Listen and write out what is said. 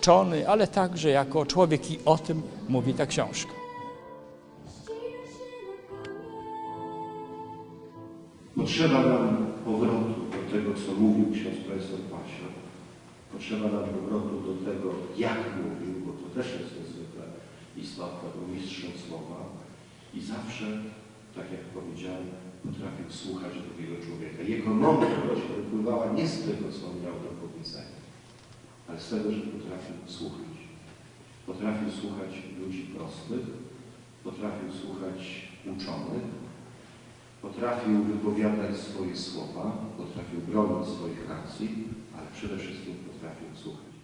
uczony, ale także jako człowiek i o tym mówi ta książka. Potrzeba nam powrotu do tego, co mówił ksiądz profesor Pasior. Potrzeba nam powrotu do tego, jak mówił, bo to też jest niezwykle istotne, był mistrzem słowa i zawsze, tak jak powiedziałem, potrafił słuchać drugiego człowieka. Jego mądrość wypływała nie z tego, co on miał do powiedzenia, z tego, że potrafił słuchać. Potrafił słuchać ludzi prostych, potrafił słuchać uczonych, Potrafił wypowiadać swoje słowa, potrafił bronić swoich racji, ale przede wszystkim potrafił słuchać.